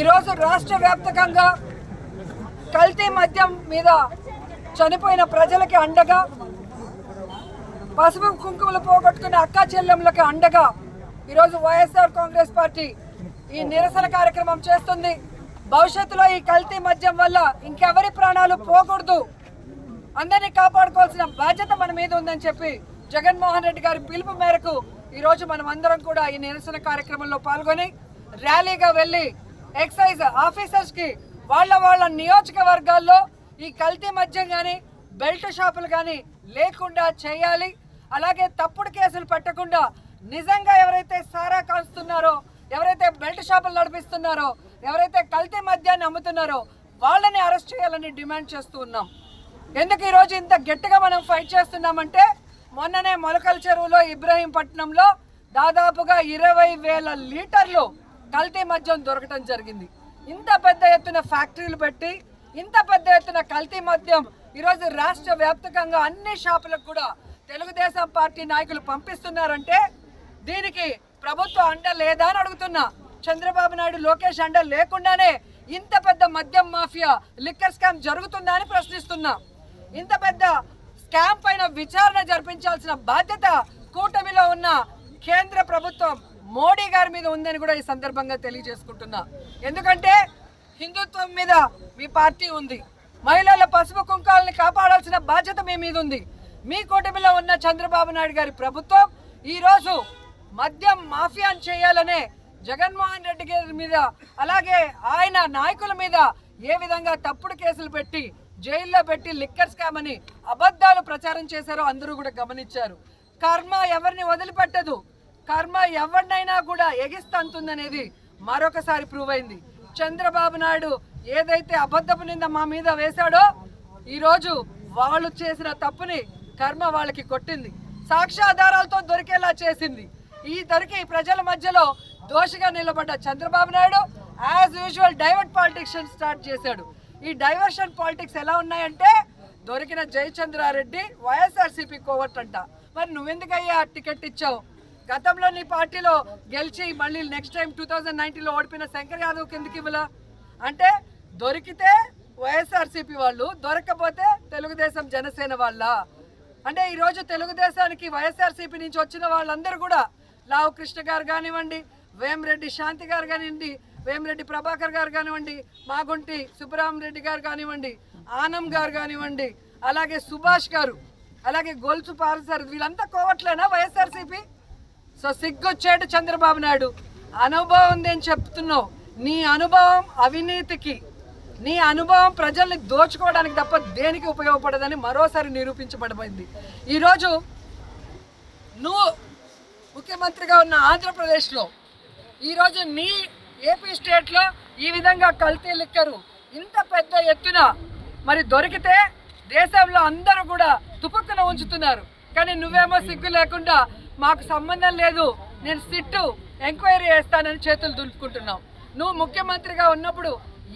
ఈరోజు రాష్ట్ర వ్యాప్తంగా కల్తీ మద్యం మీద చనిపోయిన ప్రజలకి అండగా పసుపు కుంకుమలు పోగొట్టుకున్న అక్క చెల్లెములకి అండగా ఈరోజు వైఎస్ఆర్ కాంగ్రెస్ పార్టీ ఈ నిరసన కార్యక్రమం చేస్తుంది. భవిష్యత్తులో ఈ కల్తీ మద్యం వల్ల ఇంకెవరి ప్రాణాలు పోకూడదు. అందరినీ కాపాడుకోవాల్సిన బాధ్యత మన మీద ఉందని చెప్పి జగన్మోహన్ రెడ్డి గారి పిలుపు మేరకు ఈరోజు మనం అందరం కూడా ఈ నిరసన కార్యక్రమంలో పాల్గొని ర్యాలీగా వెళ్ళి ఎక్సైజ్ ఆఫీసర్స్కి వాళ్ళ వాళ్ళ నియోజకవర్గాల్లో ఈ కల్తీ మద్యం కానీ బెల్ట్ షాపులు కానీ లేకుండా చేయాలి. అలాగే తప్పుడు కేసులు పెట్టకుండా నిజంగా ఎవరైతే సారా కాల్స్తున్నారో ఎవరైతే బెల్ట్ షాపులు నడిపిస్తున్నారో ఎవరైతే కల్తీ మద్యాన్ని అమ్ముతున్నారో వాళ్ళని అరెస్ట్ చేయాలని డిమాండ్ చేస్తూ ఉన్నాం. ఎందుకు ఈరోజు ఇంత గట్టిగా మనం ఫైట్ చేస్తున్నామంటే మొన్ననే మొలకల చెరువులో ఇబ్రహీంపట్నంలో దాదాపుగా ఇరవై వేల లీటర్లు కల్తీ మద్యం దొరకటం జరిగింది. ఇంత పెద్ద ఎత్తున ఫ్యాక్టరీలు పెట్టి ఇంత పెద్ద ఎత్తున కల్తీ మద్యం ఈరోజు రాష్ట్ర వ్యాప్తంగా అన్ని షాపులకు కూడా తెలుగుదేశం పార్టీ నాయకులు పంపిస్తున్నారంటే దీనికి ప్రభుత్వం అండ లేదా అని అడుగుతున్నా. చంద్రబాబు నాయుడు లోకేష్ అండ లేకుండానే ఇంత పెద్ద మద్యం మాఫియా లిక్కర్ స్కామ్ జరుగుతుందా అని ప్రశ్నిస్తున్నా. ఇంత పెద్ద స్కామ్ పైన విచారణ జరిపించాల్సిన బాధ్యత కూటమిలో ఉన్న కేంద్ర ప్రభుత్వం మోడీ గారి మీద ఉందని కూడా ఈ సందర్భంగా తెలియజేసుకుంటున్నా. ఎందుకంటే హిందుత్వం మీద మీ పార్టీ ఉంది. మహిళల పసుపు కుంకాలని కాపాడాల్సిన బాధ్యత మీ మీద ఉంది. మీ కూటమిలో ఉన్న చంద్రబాబు నాయుడు గారి ప్రభుత్వం ఈరోజు మద్యం మాఫియాను చేయాలనే జగన్మోహన్ రెడ్డి గారి మీద అలాగే ఆయన నాయకుల మీద ఏ విధంగా తప్పుడు కేసులు పెట్టి జైల్లో పెట్టి లిక్కర్ స్కామ్ అని అబద్ధాలు ప్రచారం చేశారో అందరూ కూడా గమనించారు. కర్మ ఎవరిని వదిలిపెట్టదు. కర్మ ఎవరినైనా కూడా ఎగిస్తంతుందనేది మరొకసారి ప్రూవ్ అయింది. చంద్రబాబు నాయుడు ఏదైతే అబద్ధపు నింద మా మీద వేశాడో ఈరోజు వాళ్ళు చేసిన తప్పుని కర్మ వాళ్ళకి కొట్టింది. సాక్ష్యాధారాలతో దొరికేలా చేసింది. ఈ దొరికి ప్రజల మధ్యలో దోషిగా నిలబడ్డ Chandrababu Naidu as usual divert politics start చేశాడు. ఈ డైవర్షన్ పాలిటిక్స్ ఎలా ఉన్నాయంటే దొరికిన జయచంద్రారెడ్డి వైఎస్ఆర్సీపీ కోవట్ అంట. మరి నువ్వెందుకయ్యా టికెట్ ఇచ్చావు? గతంలో నీ పార్టీలో గెలిచి మళ్ళీ నెక్స్ట్ టైం టూ థౌజండ్ నైన్టీన్లో ఓడిపోయిన శంకర్ యాదవ్ కిందకి ఇవ్వలా? అంటే దొరికితే వైఎస్ఆర్సీపీ వాళ్ళు దొరకకపోతే తెలుగుదేశం జనసేన వాళ్ళ. అంటే ఈరోజు తెలుగుదేశానికి వైఎస్ఆర్సీపీ నుంచి వచ్చిన వాళ్ళందరూ కూడా లావు కృష్ణ గారు కానివ్వండి వేమరెడ్డి శాంతి గారు కానివ్వండి వేమిరెడ్డి ప్రభాకర్ గారు కానివ్వండి మాగుంటి సుబ్బరామరెడ్డి గారు కానివ్వండి ఆనం గారు కానివ్వండి అలాగే సుభాష్ గారు అలాగే గొలుసు పాలసారు వీళ్ళంతా కోవట్లేనా వైఎస్ఆర్సీపీ? సో సిగ్గొచ్చాడు చంద్రబాబు నాయుడు. అనుభవం ఉంది అని చెప్తున్నావు నీ అనుభవం అవినీతికి నీ అనుభవం ప్రజల్ని దోచుకోవడానికి తప్ప దేనికి ఉపయోగపడదని మరోసారి నిరూపించబడిపోయింది. ఈరోజు నువ్వు ముఖ్యమంత్రిగా ఉన్న ఆంధ్రప్రదేశ్లో ఈరోజు నీ ఏపీ స్టేట్లో ఈ విధంగా కల్తీ లిక్కరు ఇంత పెద్ద ఎత్తున మరి దొరికితే దేశంలో అందరూ కూడా తుపుక్కున ఉంచుతున్నారు. కానీ నువ్వేమో సిగ్గు లేకుండా మాకు సంబంధం లేదు నేను సిట్టు ఎంక్వైరీ చేస్తానని చేతులు దులుపుకుంటున్నావు. నువ్వు ముఖ్యమంత్రిగా ఉన్నప్పుడు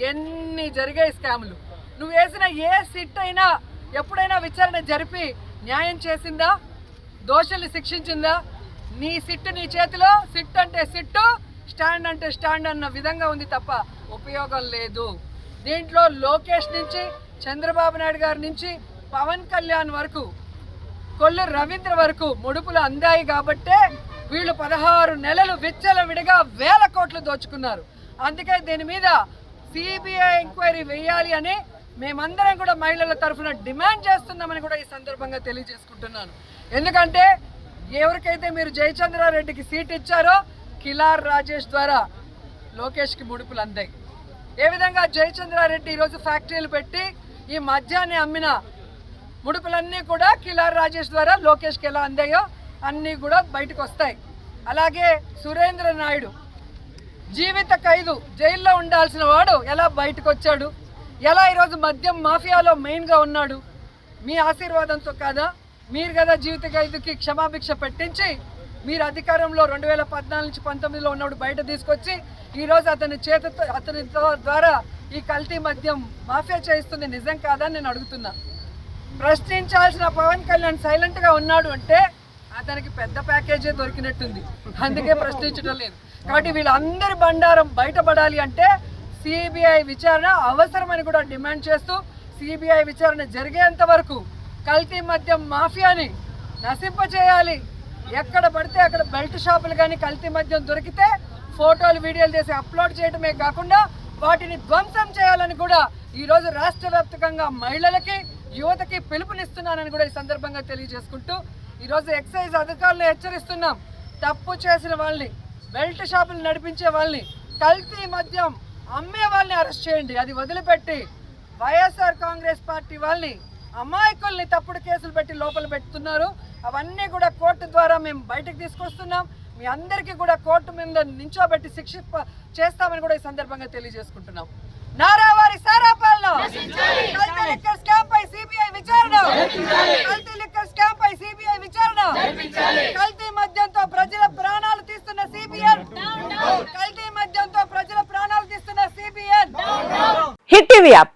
ఎన్ని జరిగాయి స్కాములు? నువ్వు వేసిన ఏ సిట్ అయినా ఎప్పుడైనా విచారణ జరిపి న్యాయం చేసిందా? దోషుల్ని శిక్షించిందా? నీ సిట్టు నీ చేతిలో సిట్ అంటే సిట్టు స్టాండ్ అంటే స్టాండ్ అన్న విధంగా ఉంది తప్ప ఉపయోగం లేదు. దీంట్లో లోకేష్ నుంచి చంద్రబాబు నాయుడు గారి నుంచి పవన్ కళ్యాణ్ వరకు కొల్లు రవీంద్ర వరకు ముడుపులు అందాయి కాబట్టే వీళ్ళు పదహారు నెలలు విచ్చల విడిగా వేల కోట్లు దోచుకున్నారు. అందుకే దీని మీద సిబిఐ ఎంక్వైరీ వేయాలి అని మేమందరం కూడా మహిళల తరఫున డిమాండ్ చేస్తున్నామని కూడా ఈ సందర్భంగా తెలియజేసుకుంటున్నాను. ఎందుకంటే ఎవరికైతే మీరు జయచంద్రారెడ్డికి సీట్ ఇచ్చారో కిలార్ రాజేష్ ద్వారా లోకేష్కి ముడుపులు అందాయి. ఏ విధంగా జయచంద్రారెడ్డి ఈరోజు ఫ్యాక్టరీలు పెట్టి ఈ మద్యాన్ని అమ్మిన ముడుపులన్నీ కూడా కిలార్ రాజేష్ ద్వారా లోకేష్కి ఎలా అందాయో అన్నీ కూడా బయటకు వస్తాయి. అలాగే సురేంద్ర నాయుడు జీవిత ఖైదు జైల్లో ఉండాల్సిన వాడు ఎలా బయటకు వచ్చాడు? ఎలా ఈరోజు మద్యం మాఫియాలో మెయిన్గా ఉన్నాడు? మీ ఆశీర్వాదంతో కాదా? మీరు కదా జీవిత ఖైదుకి క్షమాభిక్ష పెట్టించి మీరు అధికారంలో రెండు వేల పద్నాలుగు నుంచి పంతొమ్మిదిలో ఉన్నప్పుడు బయట తీసుకొచ్చి ఈరోజు అతని చేతితో అతని ద్వారా ఈ కల్తీ మద్యం మాఫియా చేయిస్తుంది నిజం కాదని నేను అడుగుతున్నా. ప్రశ్నించాల్సిన పవన్ కళ్యాణ్ సైలెంట్గా ఉన్నాడు అంటే అతనికి పెద్ద ప్యాకేజే దొరికినట్టుంది. అందుకే ప్రశ్నించడం లేదు. కాబట్టి వీళ్ళందరి బండారం బయటపడాలి అంటే సిబిఐ విచారణ అవసరమని కూడా డిమాండ్ చేస్తూ సిబిఐ విచారణ జరిగేంత వరకు కల్తీ మద్యం మాఫియాని నశింపజేయాలి ఎక్కడ పడితే అక్కడ బెల్ట్ షాపులు కానీ కల్తీ మద్యం దొరికితే ఫోటోలు వీడియోలు చేసి అప్లోడ్ చేయడమే కాకుండా వాటిని ధ్వంసం చేయాలని కూడా ఈరోజు రాష్ట్ర వ్యాప్తంగా మహిళలకి యువతకి పిలుపునిస్తున్నానని కూడా ఈ సందర్భంగా తెలియజేసుకుంటూ ఈరోజు ఎక్సైజ్ అధికారులను హెచ్చరిస్తున్నాం. తప్పు చేసిన వాళ్ళని బెల్ట్ షాపులు నడిపించే వాళ్ళని కల్తీ మద్యం అమ్మే వాళ్ళని అరెస్ట్ చేయండి. అది వదిలిపెట్టి వైఎస్ఆర్ కాంగ్రెస్ పార్టీ వాళ్ళని అమాయకుల్ని తప్పుడు కేసులు పెట్టి లోపల పెడుతున్నారు. అవన్నీ కూడా కోర్టు ద్వారా మేము బయటకు తీసుకొస్తున్నాం. మీ అందరికీ కూడా కోర్టు మీద నించోబెట్టి శిక్ష చేస్తామని కూడా ఈ సందర్భంగా తెలియజేసుకుంటున్నాం. నారావారి సారా పాలన కల్తీ లిక్కర్ స్కామ్ పై సిబిఐ విచారణ? కల్తీ లిక్కర్ స్కామ్ పై సిబిఐ విచారణ? కల్తీ మద్యంతో ప్రజల ప్రాణాలు తీస్తున్న సిబిఎన్? కల్తీ మద్యంతో ప్రజల ప్రాణాలు తీస్తున్న సిబిఎన్? Hit TV app.